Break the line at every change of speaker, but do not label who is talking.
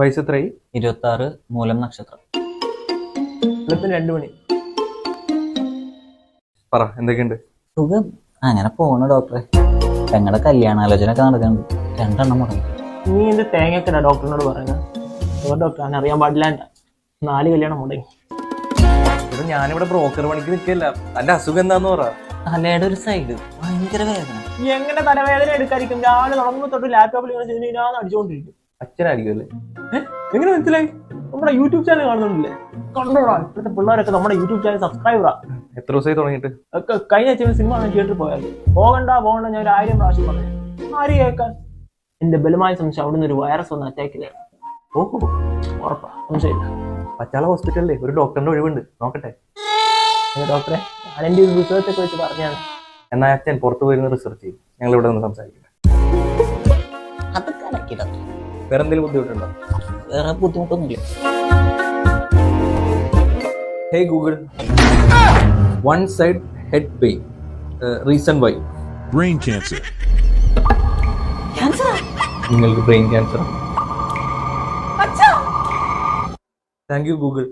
വയസ്സ് എത്രയായി
ഇരുപത്തി ആറ് മൂലം നക്ഷത്രം.
വെളുപ്പിന് രണ്ടു മണി.
പറ എന്തൊക്കെയുണ്ട്?
സുഖം. അങ്ങനെ പോണു ഡോക്ടറെ. ഞങ്ങളുടെ കല്യാണാലോചന ഒക്കെ നടക്കുന്നുണ്ട്. രണ്ടെണ്ണം മുടങ്ങി.
നീ എന്ത് തേങ്ങയൊക്കെ ഡോക്ടറിനോട് പറയുന്നത് ഡോക്ടർ അങ്ങനെ അറിയാൻ പാടില്ല നാല് കല്യാണം മുടങ്ങി.
ഇവിടെ ഞാനിവിടെ ബ്രോക്കർ പണിക്ക് നിൽക്കല്ല. തന്റെ അസുഖം എന്താന്ന് പറ.
തലയുടെ ഒരു സൈഡ് ഭയങ്കര വേദന.
നീ എങ്ങനെ തലവേദന എടുക്കാതിരിക്കും? രാവിലെ തുടങ്ങുമ്പോൾ തൊട്ട് ലാപ്ടോപ്പിൽ ഇങ്ങനെ അടിച്ചുകൊണ്ടിരിക്കും
അച്ഛനായിരിക്കും അല്ലേ?
എങ്ങനെ മനസ്സിലായി? നമ്മുടെ യൂട്യൂബ് ചാനൽ കാണുന്നുണ്ടല്ലേ? കണ്ടോടാ ഇപ്പോഴത്തെ പിള്ളേരൊക്കെ നമ്മുടെ യൂട്യൂബ് ചാനൽ സബ്സ്ക്രൈബറാ
എത്ര ദിവസമായി തുടങ്ങിയിട്ട്?
ഒക്കെ കഴിഞ്ഞ ആഴ്ച സിനിമ തിയേറ്ററിൽ പോയാൽ പോകണ്ട പോകണ്ട ഞാൻ ഒരു ആയിരം പ്രാവശ്യം പറഞ്ഞു. ആര് കേൾക്കാൻ? എന്റെ ബലമായ സംശയം അവിടുന്ന് ഒരു വൈറസ് വന്ന് അറ്റാക്ക് ചെയ്തതാണ്.
ഓഹോ
ഉറപ്പാ സംശയമില്ല.
പച്ചാള ഹോസ്പിറ്റലിലെ ഒരു ഡോക്ടറിന്റെ ഒഴിവുണ്ട്. നോക്കട്ടെ.
ഡോക്ടറെ ഞാൻ എന്റെ ഒരു പുസ്തകത്തൊക്കെ വെച്ച് പറഞ്ഞാണ്
എന്നാ അച്ഛൻ പുറത്തു പോയിരുന്ന റിസർച്ച് ചെയ്യും. ഞങ്ങൾ ഇവിടെ നിന്ന് സംസാരിക്കില്ല
അത് കലക്കില്ല
വേറെ എന്തെങ്കിലും ബുദ്ധിമുട്ടുണ്ടോ?
വേറെ ബുദ്ധിമുട്ടൊന്നുമില്ല.
Hey Google one side head pain reason why
brain cancer
നിങ്ങൾക്ക് brain cancer thank you Google